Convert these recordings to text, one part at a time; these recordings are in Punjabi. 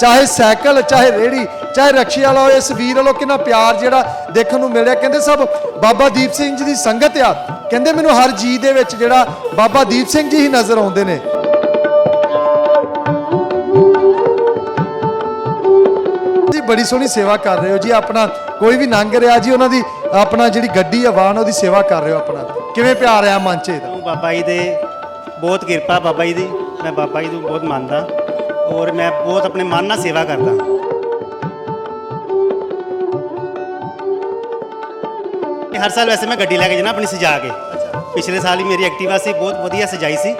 ਚਾਹੇ ਸਾਈਕਲ, ਚਾਹੇ ਰੇੜੀ ਚਾਹੇ ਰਕਸ਼ੇ ਵਾਲਾ ਹੋਵੇ ਇਸ ਵੀਰ ਵੱਲੋਂ ਕਿੰਨਾ ਪਿਆਰ ਜਿਹੜਾ ਦੇਖਣ ਨੂੰ ਮਿਲਿਆ। ਕਹਿੰਦੇ ਸਭ, ਬਾਬਾ ਦੀਪ ਸਿੰਘ ਜੀ ਦੀ ਸੰਗਤ ਆ। ਕਹਿੰਦੇ ਮੈਨੂੰ ਹਰ ਜੀ ਦੇ ਵਿੱਚ ਜਿਹੜਾ ਬਾਬਾ ਦੀਪ ਸਿੰਘ ਜੀ ਹੀ ਨਜ਼ਰ ਆਉਂਦੇ ਨੇ। ਜੀ ਬੜੀ ਸੋਹਣੀ ਸੇਵਾ ਕਰ ਰਹੇ ਹੋ ਜੀ, ਆਪਣਾ ਕੋਈ ਵੀ ਨੰਗ ਰਿਹਾ ਜੀ, ਉਹਨਾਂ ਦੀ ਆਪਣਾ ਜਿਹੜੀ ਗੱਡੀ ਆ, ਵਾਹਨ, ਉਹਦੀ ਸੇਵਾ ਕਰ ਰਹੇ ਹੋ ਆਪਣਾ। ਕਿਵੇਂ ਪਿਆਰ ਆ ਮਨ ਚ ਇਹਦਾ? ਬਾਬਾ ਜੀ ਦੇ ਬਹੁਤ ਕਿਰਪਾ, ਬਾਬਾ ਜੀ ਦੀ। ਮੈਂ ਬਾਬਾ ਜੀ ਨੂੰ ਬਹੁਤ ਮੰਨਦਾ। ਔਰ ਮੈਂ ਬਹੁਤ ਆਪਣੇ ਮਨ ਨਾਲ ਸੇਵਾ ਕਰਦਾ। ਹਰ ਸਾਲ ਵੈਸੇ ਮੈਂ ਗੱਡੀ ਲੈ ਕੇ ਜਾਣਾ ਆਪਣੀ ਸਜਾ ਕੇ। ਪਿਛਲੇ ਸਾਲ ਹੀ ਮੇਰੀ ਐਕਟਿਵਾ ਸੀ ਬਹੁਤ ਵਧੀਆ ਸਜਾਈ ਸੀ।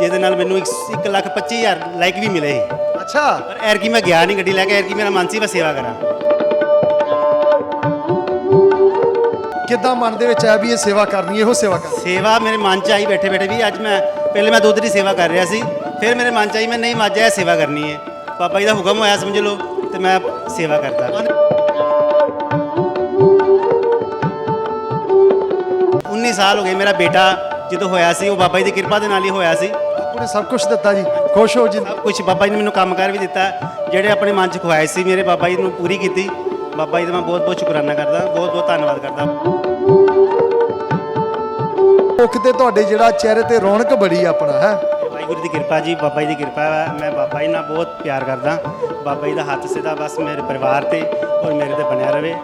ਜਿਹਦੇ ਨਾਲ ਮੈਨੂੰ 1 ਲੱਖ 25 ਹਜ਼ਾਰ ਲਾਈਕ ਵੀ ਮਿਲੇ ਸੀ। ਅੱਛਾ। ਪਰ ਐਰਕੀ ਮੈਂ ਗਿਆ ਨਹੀਂ ਗੱਡੀ ਲੈ ਕੇ ਐਰਕੀ ਮੇਰਾ ਮਨ ਸੀ ਮੈਂ ਸੇਵਾ ਕਰਾਂ। ਕਿੱਦਾਂ ਮਨ ਦੇ ਵਿੱਚ ਆਇਆ ਵੀ ਇਹ ਸੇਵਾ ਕਰਨੀ ਇਹੋ ਸੇਵਾ ਕਰਨੀ ਸੇਵਾ ਮੇਰੇ ਮਨ ਚ ਆਈ ਬੈਠੇ ਬੈਠੇ ਵੀ ਅੱਜ ਮੈਂ ਪਹਿਲੇ ਮੈਂ ਦੁੱਧ ਦੀ ਸੇਵਾ ਕਰ ਰਿਹਾ ਸੀ। ਫਿਰ ਮੇਰੇ ਮਨ ਚ ਆਈ ਮੈਂ ਨਹੀਂ ਇਹ ਸੇਵਾ ਕਰਨੀ ਹੈ। ਪਾਪਾ ਜੀ ਦਾ ਹੁਕਮ ਹੋਇਆ ਸਮਝ ਲਓ ਤੇ ਮੈਂ ਸੇਵਾ ਕਰਦਾ। 19 ਸਾਲ ਹੋ ਗਏ ਮੇਰਾ ਬੇਟਾ ਜਦੋਂ ਹੋਇਆ ਸੀ ਉਹ ਬਾਬਾ ਜੀ ਦੀ ਕਿਰਪਾ ਦੇ ਨਾਲ ਹੀ ਹੋਇਆ ਸੀ। ਬਾਪੂ ਨੇ ਸਭ ਕੁਝ ਦਿੱਤਾ ਜੀ ਖੁਸ਼ ਹੋ ਜੀ। ਕੁਝ ਬਾਬਾ ਜੀ ਨੇ ਮੈਨੂੰ ਕੰਮ ਕਰ ਵੀ ਦਿੱਤਾ ਜਿਹੜੇ ਆਪਣੇ ਮਨ ਚ ਖੁਆਇਸ਼ ਸੀ ਮੇਰੇ ਬਾਬਾ ਜੀ ਨੂੰ ਪੂਰੀ ਕੀਤੀ। ਬਾਬਾ ਜੀ ਦਾ ਮੈਂ ਬਹੁਤ ਬਹੁਤ ਸ਼ੁਕਰਾਨਾ ਕਰਦਾ ਬਹੁਤ ਬਹੁਤ ਧੰਨਵਾਦ ਕਰਦਾ। ਮੁਖ ਤੇ ਤੁਹਾਡੇ ਜਿਹੜਾ ਚਿਹਰੇ ਤੇ ਰੌਣਕ ਬੜੀ ਆਪਣਾ ਹੈ? ਵਾਹਿਗੁਰੂ ਦੀ ਕਿਰਪਾ ਜੀ, ਬਾਬਾ ਜੀ ਦੀ ਕਿਰਪਾ ਹੈ ਮੈਂ ਬਾਬਾ ਜੀ ਨਾਲ ਬਹੁਤ ਪਿਆਰ ਕਰਦਾ। ਬਾਬਾ ਜੀ ਦਾ ਹੱਥ ਸਿੱਧਾ ਬਸ ਮੇਰੇ ਪਰਿਵਾਰ ਤੇ ਔਰ ਮੇਰੇ ਤੇ ਬਣਿਆ ਰਵੇ।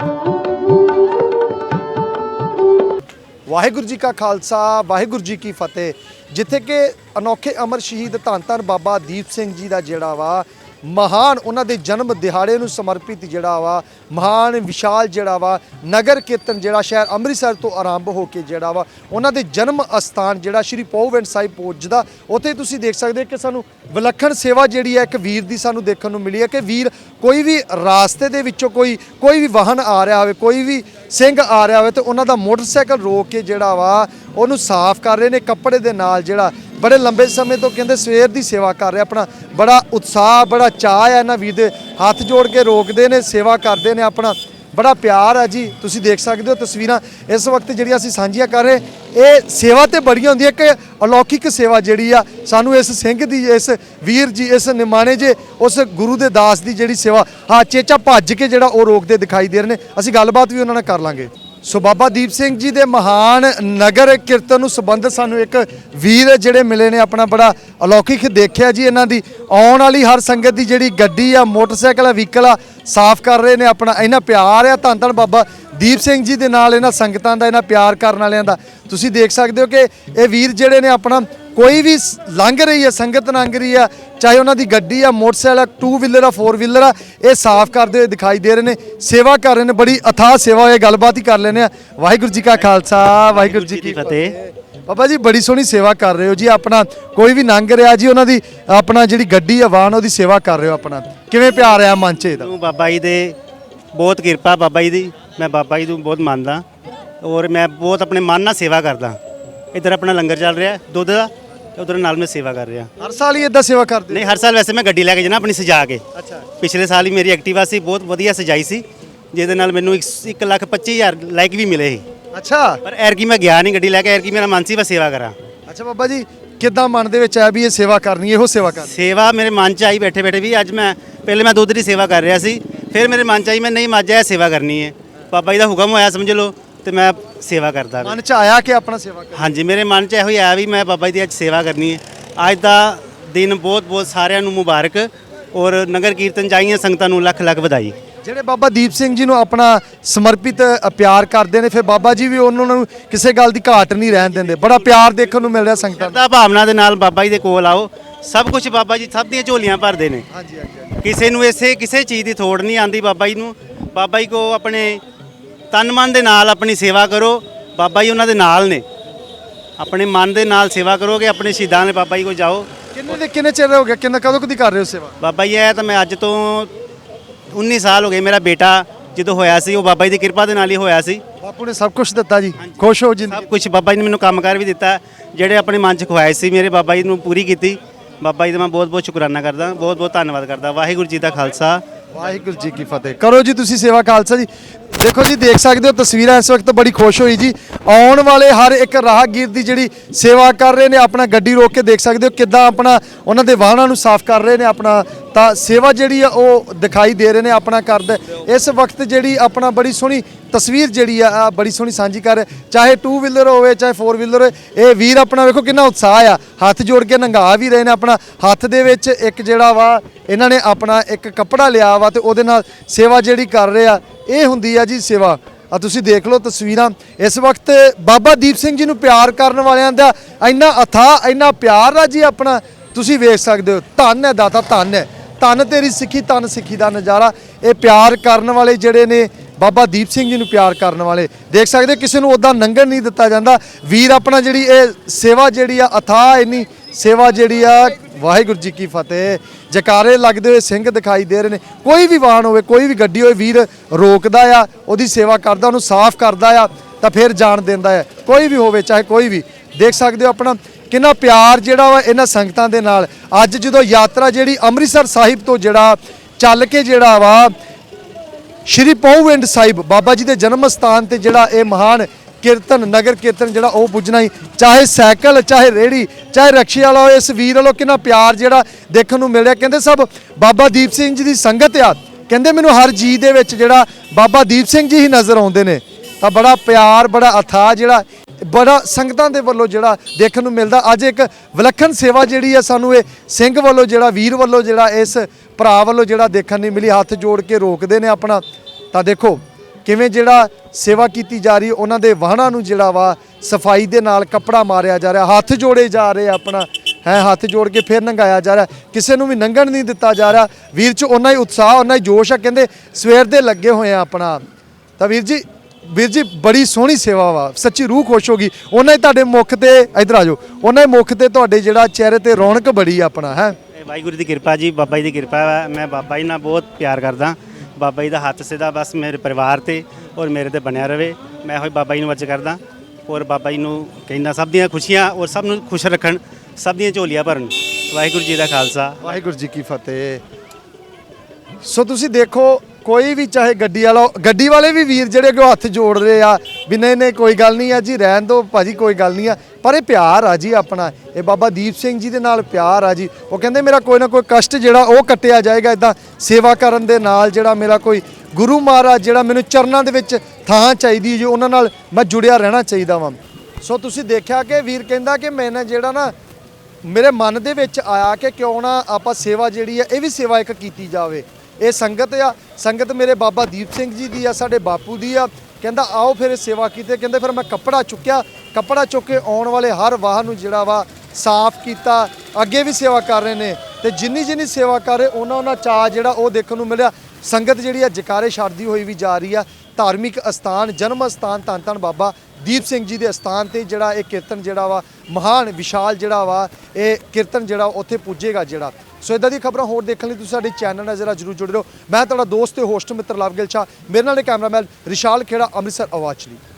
ਵਾਹਿਗੁਰੂ ਜੀ ਕਾ ਖਾਲਸਾ, ਵਾਹਿਗੁਰੂ ਜੀ ਕੀ ਫਤਿਹ। ਜਿੱਥੇ ਕਿ ਅਨੋਖੇ ਅਮਰ ਸ਼ਹੀਦ ਧੰਨ ਧੰਨ ਬਾਬਾ ਦੀਪ ਸਿੰਘ ਜੀ ਦਾ ਜਿਹੜਾ ਵਾ ਮਹਾਨ ਉਹਨਾਂ ਦੇ ਜਨਮ ਦਿਹਾੜੇ ਨੂੰ ਸਮਰਪਿਤ ਜਿਹੜਾ ਵਾ, ਮਹਾਨ ਵਿਸ਼ਾਲ ਜਿਹੜਾ ਵਾ, ਨਗਰ ਕੀਰਤਨ ਜਿਹੜਾ ਸ਼ਹਿਰ ਅੰਮ੍ਰਿਤਸਰ ਤੋਂ ਆਰੰਭ ਹੋ ਕੇ ਜਿਹੜਾ ਵਾ, ਉਹਨਾਂ ਦੇ ਜਨਮ ਅਸਥਾਨ ਜਿਹੜਾ ਸ਼੍ਰੀ ਪੌਵੈਂਟ ਸਾਹਿਬ ਪਹੁੰਚਦਾ ਉੱਥੇ ਤੁਸੀਂ ਦੇਖ ਸਕਦੇ ਹੋ ਕਿ ਸਾਨੂੰ ਵਿਲੱਖਣ ਸੇਵਾ ਜਿਹੜੀ ਹੈ ਇੱਕ ਵੀਰ ਦੀ ਸਾਨੂੰ ਦੇਖਣ ਨੂੰ ਮਿਲੀ ਹੈ ਕਿ ਵੀਰ ਕੋਈ ਵੀ ਰਾਸਤੇ ਦੇ ਵਿੱਚੋਂ ਕੋਈ ਕੋਈ ਵੀ ਵਾਹਨ ਆ ਰਿਹਾ ਹੋਵੇ, ਕੋਈ ਵੀ ਸਿੰਘ ਆ ਰਿਹਾ ਹੋਵੇ ਤੇ ਉਹਨਾਂ ਦਾ ਮੋਟਰਸਾਈਕਲ ਰੋਕ ਕੇ ਜਿਹੜਾ ਵਾ, ਉਹਨੂੰ ਸਾਫ਼ ਕਰ ਰਹੇ ਨੇ, ਕੱਪੜੇ ਦੇ ਨਾਲ ਜਿਹੜਾ ਬੜੇ ਲੰਬੇ ਸਮੇਂ ਤੋਂ ਕਹਿੰਦੇ ਸਵੇਰ ਦੀ ਸੇਵਾ ਕਰ ਰਹੇ, ਆਪਣਾ ਬੜਾ ਉਤਸ਼ਾਹ, ਬੜਾ ਚਾਹ ਹੈ ਇਹਨਾਂ ਵੀਰ ਦੇ। ਹੱਥ ਜੋੜ ਕੇ ਰੋਕਦੇ ਨੇ, ਸੇਵਾ ਕਰਦੇ ਨੇ, ਆਪਣਾ ਬੜਾ ਪਿਆਰ ਹੈ ਜੀ। ਤੁਸੀਂ ਦੇਖ ਸਕਦੇ ਹੋ ਤਸਵੀਰਾਂ, ਇਸ ਵਕਤ ਜਿਹੜੀਆਂ ਅਸੀਂ ਸਾਂਝੀਆਂ ਕਰ ਰਹੇ, ਇਹ ਸੇਵਾ ਤੇ ਬੜੀਆਂ ਹੁੰਦੀਆਂ ਕਿ ਅਲੌਕਿਕ ਸੇਵਾ ਜਿਹੜੀ ਆ, ਸਾਨੂੰ ਇਸ ਸਿੰਘ ਦੀ, ਇਸ ਵੀਰ ਜੀ, ਇਸ ਨਿਮਾਣੇ ਜੇ, ਉਸ ਗੁਰੂ ਦੇ ਦਾਸ ਦੀ ਜਿਹੜੀ ਸੇਵਾ, ਹਾਂ, ਚੇਚਾ ਭੱਜ ਕੇ ਜਿਹੜਾ ਉਹ ਰੋਕਦੇ ਦਿਖਾਈ ਦੇ ਰਹੇ ਨੇ। ਅਸੀਂ ਗੱਲਬਾਤ ਵੀ ਉਹਨਾਂ ਨਾਲ ਕਰ ਲਾਂਗੇ। ਸੋ ਬਾਬਾ ਦੀਪ ਸਿੰਘ ਜੀ ਦੇ ਮਹਾਨ ਨਗਰ ਕੀਰਤਨ ਨੂੰ ਸੰਬੰਧਿਤ ਸਾਨੂੰ ਇੱਕ ਵੀਰ ਜਿਹੜੇ ਮਿਲੇ ਨੇ, ਆਪਣਾ ਬੜਾ ਅਲੌਕਿਕ ਦੇਖਿਆ ਜੀ ਇਹਨਾਂ ਦੀ। ਆਉਣ ਵਾਲੀ ਹਰ ਸੰਗਤ ਦੀ ਜਿਹੜੀ ਗੱਡੀ ਆ, ਮੋਟਰਸਾਈਕਲ ਆ, ਵਹੀਕਲ ਆ ਸਾਫ਼ ਕਰ ਰਹੇ ਨੇ ਆਪਣਾ ਇਹਨਾਂ ਪਿਆਰ ਆ ਧੰਨ ਧੰਨ ਬਾਬਾ ਦੀਪ ਸਿੰਘ ਜੀ ਦੇ ਨਾਲ ਇਹਨਾਂ ਸੰਗਤਾਂ ਦਾ ਇਹਨਾਂ ਪਿਆਰ ਕਰਨ ਵਾਲਿਆਂ ਦਾ। ਤੁਸੀਂ ਦੇਖ ਸਕਦੇ ਹੋ ਕਿ ਇਹ ਵੀਰ ਜਿਹੜੇ ਨੇ ਆਪਣਾ ਕੋਈ ਵੀ ਲੰਘ ਰਹੀ ਹੈ ਸੰਗਤ ਲੰਘ ਰਹੀ ਆ ਚਾਹੇ ਉਹਨਾਂ ਦੀ ਗੱਡੀ ਆ ਮੋਟਰਸਾਈਕਲ ਆ ਟੂ ਵੀਲਰ ਆ ਫੋਰ ਵੀਲਰ ਆ ਇਹ ਸਾਫ਼ ਕਰਦੇ ਹੋਏ ਦਿਖਾਈ ਦੇ ਰਹੇ ਨੇ ਸੇਵਾ ਕਰ ਰਹੇ ਨੇ ਬੜੀ ਅਥਾਹ ਸੇਵਾ ਹੋਏ ਗੱਲਬਾਤ ਹੀ ਕਰ ਲੈਨੇ ਆ। ਵਾਹਿਗੁਰੂ ਜੀ ਕਾ ਖਾਲਸਾ ਵਾਹਿਗੁਰੂ ਜੀ ਕੀ ਫਤਿਹ। ਬਾਬਾ ਜੀ ਬੜੀ ਸੋਹਣੀ ਸੇਵਾ ਕਰ ਰਹੇ ਹੋ ਜੀ ਆਪਣਾ ਕੋਈ ਵੀ ਲੰਘ ਰਿਹਾ ਜੀ ਉਹਨਾਂ ਦੀ ਆਪਣਾ ਜਿਹੜੀ ਗੱਡੀ ਆ ਵਾਹਨ ਉਹਦੀ ਸੇਵਾ ਕਰ ਰਹੇ ਹੋ ਆਪਣਾ। ਕਿਵੇਂ ਪਿਆਰ ਆ ਮਨ ਚ ਇਹਦਾ? ਨੂੰ ਬਾਬਾ ਜੀ ਦੇ ਬਹੁਤ ਕਿਰਪਾ ਬਾਬਾ ਜੀ ਦੀ। ਮੈਂ ਬਾਬਾ ਜੀ ਨੂੰ ਬਹੁਤ ਮੰਨਦਾ। ਔਰ ਮੈਂ ਬਹੁਤ ਆਪਣੇ ਮਨ ਨਾਲ ਸੇਵਾ ਕਰਦਾ। ਇੱਧਰ ਆਪਣਾ ਲੰਗਰ ਚੱਲ ਰਿਹਾ ਦੁੱਧ ਦਾ ਤੇ ਉਧਰ ਨਾਲ ਮੈਂ ਸੇਵਾ ਕਰ ਰਿਹਾ। ਹਰ ਸਾਲ ਹੀ ਇਦਾਂ ਸੇਵਾ ਕਰਦੇ? ਨਹੀਂ ਹਰ ਸਾਲ ਵੈਸੇ ਮੈਂ ਗੱਡੀ ਲੈ ਕੇ ਜਾਣਾ ਆਪਣੀ ਸਜਾ ਕੇ। ਅੱਛਾ। ਪਿਛਲੇ ਸਾਲ ਹੀ ਮੇਰੀ ਐਕਟਿਵਾ ਸੀ ਬਹੁਤ ਵਧੀਆ ਸਜਾਈ ਸੀ। ਜਿਹਦੇ ਨਾਲ ਮੈਨੂੰ 1 ਲੱਖ 25 ਹਜ਼ਾਰ ਲਾਈਕ ਵੀ ਮਿਲੇ ਸੀ। ਅੱਛਾ। ਪਰ ਐਰਕੀ ਮੈਂ ਗਿਆ ਨਹੀਂ ਗੱਡੀ ਲੈ ਕੇ ਐਰਕੀ ਮੇਰਾ ਮਨ ਸੀ ਮੈਂ ਸੇਵਾ ਕਰਾਂ। ਅੱਛਾ ਬਾਬਾ ਜੀ ਕਿੱਦਾਂ ਮਨ ਦੇ ਵਿੱਚ ਆਇਆ ਵੀ ਇਹ ਸੇਵਾ ਕਰਨੀ ਇਹੋ ਸੇਵਾ ਕਰਨੀ? ਸੇਵਾ ਮੇਰੇ ਮਨ ਚ ਆਈ ਬੈਠੇ ਬੈਠੇ ਵੀ ਅੱਜ ਮੈਂ ਪਹਿਲੇ ਮੈਂ ਦੁੱਧ ਦੀ ਸੇਵਾ ਕਰ ਰਿਹਾ ਸੀ ਫਿਰ ਮੇਰੇ ਮਨ ਚ ਆਈ ਮੈਂ ਨਹੀਂ ਮੱਝ ਇਹ ਸੇਵਾ ਕਰਨੀ ਹੈ। ਪਾਪਾ ਜੀ ਦਾ ਹੁਕਮ ਹੋਇਆ ਸਮਝ ਲਓ ਤੇ ਮੈਂ ਸੇਵਾ ਕਰਦਾ ਮਨ ਚ ਆਇਆ ਕਿ ਆਪਣਾ ਸੇਵਾ ਕਰ ਹਾਂਜੀ ਮੇਰੇ ਮਨ ਚ ਇਹੋ ਹੀ ਆਇਆ ਵੀ ਮੈਂ ਬਾਬਾ ਜੀ ਦੀ ਅੱਜ ਸੇਵਾ ਕਰਨੀ ਹੈ। ਅੱਜ ਦਾ ਦਿਨ ਬਹੁਤ ਬਹੁਤ ਸਾਰਿਆਂ ਨੂੰ ਮੁਬਾਰਕ ਔਰ ਨਗਰ ਕੀਰਤਨ ਜਾਈਆਂ ਸੰਗਤਾਂ ਨੂੰ ਲੱਖ ਲੱਖ ਵਧਾਈ। ਜਿਹੜੇ ਬਾਬਾ ਦੀਪ ਸਿੰਘ ਜੀ ਨੂੰ ਆਪਣਾ ਸਮਰਪਿਤ ਅ, ਪਿਆਰ ਕਰਦੇ ਨੇ ਫਿਰ ਬਾਬਾ ਜੀ ਵੀ ਉਹਨਾਂ ਨੂੰ ਕਿਸੇ ਗੱਲ ਦੀ ਘਾਟ ਨਹੀਂ ਰਹਿਣ ਦਿੰਦੇ। ਬੜਾ ਪਿਆਰ ਦੇਖਣ ਨੂੰ ਮਿਲ ਰਿਹਾ ਸੰਗਤਾਂ ਦਾ ਸ਼ਰਧਾ ਭਾਵਨਾ ਦੇ ਨਾਲ ਬਾਬਾ ਜੀ ਦੇ ਕੋਲ ਆਓ। ਸਭ ਕੁਝ ਬਾਬਾ ਜੀ ਸਭ ਦੀਆਂ ਝੋਲੀਆਂ ਭਰਦੇ ਨੇ। ਹਾਂਜੀ ਹਾਂਜੀ ਕਿਸੇ ਨੂੰ ਇਸੇ ਕਿਸੇ ਚੀਜ਼ ਦੀ ਥੋੜ ਨਹੀਂ ਆਂਦੀ ਬਾਬਾ ਜੀ ਨੂੰ। ਬਾਬਾ ਜੀ ਕੋ ਆਪਣੇ ਤਨ ਮਨ ਦੇ ਨਾਲ ਆਪਣੀ ਸੇਵਾ ਕਰੋ। ਬਾਬਾ ਜੀ ਉਹਨਾਂ ਦੇ ਨਾਲ ਨੇ। ਆਪਣੇ ਮਨ ਦੇ ਨਾਲ ਸੇਵਾ ਕਰੋਗੇ ਆਪਣੇ ਸ਼ਹੀਦਾਂ ਦੇ ਬਾਬਾ ਜੀ ਕੋ ਜਾਓ। ਕਿੰਨੇ ਦੇ ਕਿੰਨੇ ਚਿਰ ਹੋ ਗਿਆ ਕਿੰਨਾ ਕਦੋਂ ਕਦੀ ਕਰ ਰਹੇ ਹੋ ਸੇਵਾ? ਬਾਬਾ ਜੀ ਇਹ ਤਾਂ ਮੈਂ ਅੱਜ ਤੋਂ 19 ਸਾਲ ਹੋ ਗਏ ਮੇਰਾ ਬੇਟਾ ਜਦੋਂ ਹੋਇਆ ਸੀ ਉਹ ਬਾਬਾ ਜੀ ਦੀ ਕਿਰਪਾ ਦੇ ਨਾਲ ਹੀ ਹੋਇਆ ਸੀ। ਬਾਪੂ ਨੇ ਸਭ ਕੁਝ ਦਿੱਤਾ ਜੀ। ਖੁਸ਼ ਹੋ ਸਭ ਜਿੰਦਗੀ ਕੁਝ ਬਾਬਾ ਜੀ ਨੇ ਮੈਨੂੰ ਕੰਮ ਕਰ ਵੀ ਦਿੱਤਾ। ਜਿਹੜੇ ਆਪਣੇ ਮਨ 'ਚ ਖੁਆਇਸ਼ ਸੀ ਮੇਰੇ ਬਾਬਾ ਜੀ ਨੂੰ ਪੂਰੀ ਕੀਤੀ। ਬਾਬਾ ਜੀ ਦਾ ਮੈਂ ਬਹੁਤ ਬਹੁਤ ਸ਼ੁਕਰਾਨਾ ਕਰਦਾ, ਬਹੁਤ ਬਹੁਤ ਧੰਨਵਾਦ ਕਰਦਾ। ਵਾਹਿਗੁਰੂ ਜੀ ਦਾ ਖਾਲਸਾ। ਵਾਹਿਗੁਰੂ ਜੀ ਕੀ ਫਤਿਹ। ਕਰੋ ਜੀ ਤੁਸੀਂ ਸੇਵਾ ਖਾਲਸਾ ਜੀ। ਦੇਖੋ ਜੀ, ਦੇਖ ਸਕਦੇ ਹੋ ਤਸਵੀਰਾਂ ਇਸ ਵਕਤ ਬੜੀ ਖੁਸ਼ ਹੋਈ ਜੀ। ਆਉਣ ਵਾਲੇ ਹਰ ਇੱਕ ਰਾਹਗੀਰ ਦੀ ਜਿਹੜੀ ਸੇਵਾ ਕਰ ਰਹੇ ਨੇ, ਆਪਣਾ ਗੱਡੀ ਰੋਕ ਕੇ ਦੇਖ ਸਕਦੇ ਹੋ ਕਿੱਦਾਂ ਆਪਣਾ ਉਹਨਾਂ ਦੇ ਵਾਹਨਾਂ ਨੂੰ ਸਾਫ਼ ਕਰ ਰਹੇ ਨੇ, ਆਪਣਾ ਤਾਂ ਸੇਵਾ ਜਿਹੜੀ ਆ ਉਹ ਦਿਖਾਈ ਦੇ ਰਹੇ ਨੇ ਆਪਣਾ ਕਰਦੇ ਇਸ ਵਕਤ ਜਿਹੜੀ ਆਪਣਾ ਬੜੀ ਸੋਹਣੀ ਤਸਵੀਰ ਜਿਹੜੀ ਆ ਬੜੀ ਸੋਹਣੀ ਸਾਂਝੀ ਕਰ ਰਹੇ। ਚਾਹੇ 2 ਵੀਲਰ ਹੋਵੇ, ਚਾਹੇ 4 ਵੀਲਰ ਹੋਵੇ ਇਹ ਵੀਰ ਆਪਣਾ ਵੇਖੋ ਕਿੰਨਾ ਉਤਸ਼ਾਹ ਆ। ਹੱਥ ਜੋੜ ਕੇ ਨੰਗਾ ਵੀ ਰਹੇ ਨੇ ਆਪਣਾ। ਹੱਥ ਦੇ ਵਿੱਚ ਇੱਕ ਜਿਹੜਾ ਵਾ, ਇਹਨਾਂ ਨੇ ਆਪਣਾ ਇੱਕ ਕੱਪੜਾ ਲਿਆ ਵਾ ਤੇ ਉਹਦੇ ਨਾਲ ਸੇਵਾ ਜਿਹੜੀ ਕਰ ਰਹੇ ਆ, ਇਹ ਹੁੰਦੀ ਆ ਜੀ ਸੇਵਾ। ਆ ਤੁਸੀਂ ਦੇਖ ਲਓ ਤਸਵੀਰਾਂ। ਇਸ ਵਕਤ ਬਾਬਾ ਦੀਪ ਸਿੰਘ ਜੀ ਨੂੰ ਪਿਆਰ ਕਰਨ ਵਾਲਿਆਂ ਦਾ ਇੰਨਾ ਅਥਾਹ, ਇੰਨਾ ਪਿਆਰ ਆ ਜੀ ਆਪਣਾ। ਤੁਸੀਂ ਵੇਖ ਸਕਦੇ ਹੋ, ਧੰਨ ਹੈ ਦਾਤਾ, ਧੰਨ ਹੈ। ਤਨ ਤੇਰੀ ਸਿੱਖੀ ਧੰਨ ਸਿੱਖੀ ਦਾ ਨਜ਼ਾਰਾ। ਇਹ ਪਿਆਰ ਕਰਨ ਵਾਲੇ ਜਿਹੜੇ ਨੇ, ਬਾਬਾ ਦੀਪ ਸਿੰਘ ਜੀ ਨੂੰ ਪਿਆਰ ਕਰਨ ਵਾਲੇ। ਦੇਖ ਸਕਦੇ ਹੋ, ਕਿਸੇ ਨੂੰ ਉਦਾਂ ਨੰਗਣ ਨਹੀਂ ਦਿੱਤਾ ਜਾਂਦਾ। ਵੀਰ ਆਪਣਾ ਜਿਹੜੀ ਇਹ ਸੇਵਾ ਜਿਹੜੀ ਆ ਅਥਾ ਇੰਨੀ ਸੇਵਾ ਜਿਹੜੀ ਆ, ਵਾਹਿਗੁਰੂ ਜੀ ਕੀ ਫਤਿਹ। ਜਕਾਰੇ ਲੱਗਦੇ ਹੋਏ ਸਿੰਘ ਦਿਖਾਈ ਦੇ ਰਹੇ ਨੇ। ਕੋਈ ਵੀ ਵਾਹਨ ਹੋਵੇ, ਕੋਈ ਵੀ ਗੱਡੀ ਹੋਵੇ, ਵੀਰ ਰੋਕਦਾ ਆ, ਉਹਦੀ ਸੇਵਾ ਕਰਦਾ, ਉਹਨੂੰ ਸਾਫ਼ ਕਰਦਾ ਆ, ਤਾਂ ਫਿਰ ਜਾਣ ਦਿੰਦਾ ਹੈ ਕੋਈ ਵੀ ਹੋਵੇ, ਚਾਹੇ ਕੋਈ ਵੀ। ਦੇਖ ਸਕਦੇ ਹੋ ਆਪਣਾ ਕਿੰਨਾ ਪਿਆਰ ਜਿਹੜਾ ਵਾ ਇਹਨਾਂ ਸੰਗਤਾਂ ਦੇ ਨਾਲ। ਅੱਜ ਜਦੋਂ ਯਾਤਰਾ ਜਿਹੜੀ ਅੰਮ੍ਰਿਤਸਰ ਸਾਹਿਬ ਤੋਂ ਜਿਹੜਾ ਚੱਲ ਕੇ ਜਿਹੜਾ ਵਾ, ਸ਼੍ਰੀ ਪੌਵਿੰਡ ਸਾਹਿਬ, ਬਾਬਾ ਜੀ ਦੇ ਜਨਮ ਸਥਾਨ ਤੇ ਜਿਹੜਾ ਇਹ ਮਹਾਨ ਕੀਰਤਨ, ਨਗਰ ਕੀਰਤਨ ਜਿਹੜਾ ਉਹ ਪੁੱਜਣਾ ਹੀ, ਚਾਹੇ ਸਾਈਕਲ, ਚਾਹੇ ਰੇੜੀ ਚਾਹੇ ਰਕਸ਼ੇ ਵਾਲਾ ਹੋਏ, ਇਸ ਵੀਰ ਵੱਲੋਂ ਕਿੰਨਾ ਪਿਆਰ ਜਿਹੜਾ ਦੇਖਣ ਨੂੰ ਮਿਲਿਆ। ਕਹਿੰਦੇ ਸਭ, ਬਾਬਾ ਦੀਪ ਸਿੰਘ ਜੀ ਦੀ ਸੰਗਤ ਆ। ਕਹਿੰਦੇ ਮੈਨੂੰ ਹਰ ਜੀ ਦੇ ਵਿੱਚ ਜਿਹੜਾ ਬਾਬਾ ਦੀਪ ਸਿੰਘ ਜੀ ਹੀ ਨਜ਼ਰ ਆਉਂਦੇ ਨੇ। ਤਾਂ ਬੜਾ ਪਿਆਰ, ਬੜਾ ਅਥਾਹ ਜਿਹੜਾ ਬੜਾ ਸੰਗਤਾਂ ਦੇ ਵੱਲੋਂ ਜਿਹੜਾ ਦੇਖਣ ਨੂੰ ਮਿਲਦਾ। ਅੱਜ ਇੱਕ ਵਿਲੱਖਣ ਸੇਵਾ ਜਿਹੜੀ ਹੈ ਸਾਨੂੰ ਇਹ ਸਿੰਘ ਵੱਲੋਂ ਜਿਹੜਾ, ਵੀਰ ਵੱਲੋਂ ਜਿਹੜਾ, ਇਸ ਭਰਾ ਵੱਲੋਂ ਜਿਹੜਾ ਦੇਖਣ ਨਹੀਂ ਮਿਲੀ। ਹੱਥ ਜੋੜ ਕੇ ਰੋਕਦੇ ਨੇ ਆਪਣਾ। ਤਾਂ ਦੇਖੋ ਕਿਵੇਂ ਜਿਹੜਾ ਸੇਵਾ ਕੀਤੀ ਜਾ ਰਹੀ, ਉਹਨਾਂ ਦੇ ਵਾਹਨਾਂ ਨੂੰ ਜਿਹੜਾ ਵਾ ਸਫ਼ਾਈ ਦੇ ਨਾਲ ਕੱਪੜਾ ਮਾਰਿਆ ਜਾ ਰਿਹਾ। ਹੱਥ ਜੋੜੇ ਜਾ ਰਹੇ ਆਪਣਾ। ਹੈ, ਹੱਥ ਜੋੜ ਕੇ ਫਿਰ ਨੰਗਾਇਆ ਜਾ ਰਿਹਾ। ਕਿਸੇ ਨੂੰ ਵੀ ਨੰਗਣ ਨਹੀਂ ਦਿੱਤਾ ਜਾ ਰਿਹਾ। ਵੀਰ ਚ ਉਹਨਾਂ ਹੀ ਉਤਸ਼ਾਹ ਉਹਨਾਂ ਹੀ ਜੋਸ਼ ਆ। ਕਹਿੰਦੇ ਸਵੇਰ ਦੇ ਲੱਗੇ ਹੋਏ ਆ ਆਪਣਾ। ਤਾਂ ਵੀਰ ਜੀ ਵੀਰ ਜੀ ਬੜੀ ਸੋਹਣੀ ਸੇਵਾ ਵਾ ਸੱਚੀ ਰੂਹ ਖੁਸ਼ ਹੋ ਗਈ। ਉਹਨਾਂ ਹੀ ਤੁਹਾਡੇ ਮੁਖ ਤੇ ਇਧਰ ਆ ਜਾਓ ਉਹਨਾਂ ਹੀ ਮੁਖ ਤੇ ਤੁਹਾਡੇ ਜਿਹੜਾ ਚਿਹਰੇ ਤੇ ਰੌਣਕ ਬੜੀ ਆ ਆਪਣਾ ਹੈ? ਵਾਹਿਗੁਰੂ ਦੀ ਕਿਰਪਾ ਜੀ ਬਾਬਾ ਜੀ ਦੀ ਕਿਰਪਾ ਹੈ ਮੈਂ ਬਾਬਾ ਜੀ ਨਾਲ ਬਹੁਤ ਪਿਆਰ ਕਰਦਾ। ਬਾਬਾ ਜੀ ਦਾ ਹੱਥ ਸਿੱਧਾ ਬਸ ਮੇਰੇ ਪਰਿਵਾਰ ਤੇ ਔਰ ਮੇਰੇ ਤੇ ਬਣਿਆ ਰਵੇ। ਮੈਂ ਹੋਈ ਬਾਬਾ ਜੀ ਨੂੰ ਵਰਜ ਕਰਦਾ ਔਰ ਬਾਬਾ ਜੀ ਨੂੰ ਕਹਿੰਦਾ ਸਭ ਦੀਆਂ ਖੁਸ਼ੀਆਂ ਔਰ ਸਭ ਨੂੰ ਖੁਸ਼ ਰੱਖਣ ਸਭ ਦੀਆਂ ਝੋਲੀਆਂ ਭਰਨ। ਵਾਹਿਗੁਰੂ ਜੀ ਦਾ ਖਾਲਸਾ। ਵਾਹਿਗੁਰੂ ਜੀ ਕੀ ਫਤਿਹ। ਸੋ ਤੁਸੀਂ ਦੇਖੋ ਕੋਈ ਵੀ ਚਾਹੇ ਗੱਡੀ ਵਾਲਾ ਗੱਡੀ ਵਾਲੇ ਵੀ ਵੀਰ ਜਿਹੜੇ ਕਿ ਹੱਥ ਜੋੜ ਰਹੇ ਆ ਵੀ ਨਹੀਂ ਨਹੀਂ, ਕੋਈ ਗੱਲ ਨਹੀਂ ਆ ਜੀ, ਰਹਿਣ ਦਿਓ, ਭਾਜੀ ਕੋਈ ਗੱਲ ਨਹੀਂ ਆ। ਪਰ ਇਹ ਪਿਆਰ ਆ ਜੀ ਆਪਣਾ। ਇਹ ਬਾਬਾ ਦੀਪ ਸਿੰਘ ਜੀ ਦੇ ਨਾਲ ਪਿਆਰ ਆ ਜੀ। ਉਹ ਕਹਿੰਦੇ ਮੇਰਾ ਕੋਈ ਨਾ ਕੋਈ ਕਸ਼ਟ ਜਿਹੜਾ ਉਹ ਕੱਟਿਆ ਜਾਏਗਾ ਇਦਾਂ ਸੇਵਾ ਕਰਨ ਦੇ ਨਾਲ ਜਿਹੜਾ ਮੇਰਾ ਕੋਈ ਗੁਰੂ ਮਹਾਰਾਜ ਜਿਹੜਾ ਮੈਨੂੰ ਚਰਨਾਂ ਦੇ ਵਿੱਚ ਥਾਂ ਚਾਹੀਦੀ ਜੀ, ਉਹਨਾਂ ਨਾਲ ਮੈਂ ਜੁੜਿਆ ਰਹਿਣਾ ਚਾਹੀਦਾ ਵਾਂ। ਸੋ ਤੁਸੀਂ ਦੇਖਿਆ ਕਿ ਵੀਰ ਕਹਿੰਦਾ ਕਿ ਮੈਨੇ ਜਿਹੜਾ ਨਾ ਮੇਰੇ ਮਨ ਦੇ ਵਿੱਚ ਆਇਆ ਕਿ ਕਿਉਂ ਨਾ ਆਪਾਂ ਸੇਵਾ ਜਿਹੜੀ ਆ ਇਹ ਵੀ ਸੇਵਾ ਇੱਕ ਕੀਤੀ ਜਾਵੇ। ਇਹ ਸੰਗਤ ਆ। ਸੰਗਤ ਮੇਰੇ ਬਾਬਾ ਦੀਪ ਸਿੰਘ ਜੀ ਦੀ ਆ, ਸਾਡੇ ਬਾਪੂ ਦੀ ਆ। ਕਹਿੰਦਾ, ਆਓ ਫਿਰ ਇਹ ਸੇਵਾ ਕੀਤੇ। ਕਹਿੰਦੇ, ਫਿਰ ਮੈਂ ਕੱਪੜਾ ਚੁੱਕਿਆ। ਕੱਪੜਾ ਚੁੱਕ ਕੇ ਆਉਣ ਵਾਲੇ ਹਰ ਵਾਹ ਨੂੰ ਜਿਹੜਾ ਵਾ ਸਾਫ਼ ਕੀਤਾ। ਅੱਗੇ ਵੀ ਸੇਵਾ ਕਰ ਰਹੇ ਨੇ ਤੇ ਜਿੰਨੀ ਜਿੰਨੀ ਸੇਵਾ ਕਰ ਰਹੇ, ਉਹਨਾਂ ਉਹਨਾਂ ਚਾਹ ਜਿਹੜਾ ਉਹ ਦੇਖਣ ਨੂੰ ਮਿਲਿਆ। ਸੰਗਤ ਜਿਹੜੀ ਆ, ਜਕਾਰੇ ਛੱਡਦੀ ਹੋਈ ਵੀ ਜਾ ਰਹੀ ਆ। ਧਾਰਮਿਕ ਅਸਥਾਨ, ਜਨਮ ਅਸਥਾਨ ਧੰਨ ਧੰਨ ਬਾਬਾ ਦੀਪ ਸਿੰਘ ਜੀ ਦੇ ਅਸਥਾਨ ਤੇ ਜਿਹੜਾ ਇਹ ਕੀਰਤਨ ਜਿਹੜਾ ਵਾ, ਮਹਾਨ ਵਿਸ਼ਾਲ ਜਿਹੜਾ ਵਾ, ਇਹ ਕੀਰਤਨ ਜਿਹੜਾ ਉੱਥੇ ਪੁੱਜੇਗਾ ਜਿਹੜਾ। ਸੋ ਇਦਾਂ ਦੀ ਖਬਰਾਂ ਹੋਰ ਦੇਖਣ ਲਈ ਤੁਸੀਂ ਸਾਡੇ ਚੈਨਲ ਨਾਲ ਜਰਾ ਜਰੂਰ ਜੁੜੇ ਰਹੋ। ਮੈਂ ਤੁਹਾਡਾ ਦੋਸਤ ਤੇ ਹੋਸਟ ਮਿੱਤਰ ਲਵਗਿਲ ਸ਼ਾਹ ਮੇਰੇ ਨਾਲ ਕੈਮਰਾਮੈਨ ਰਿਸ਼ਾਲ ਖੇੜਾ, ਅੰਮ੍ਰਿਤਸਰ ਆਵਾਜ਼ ਲਈ।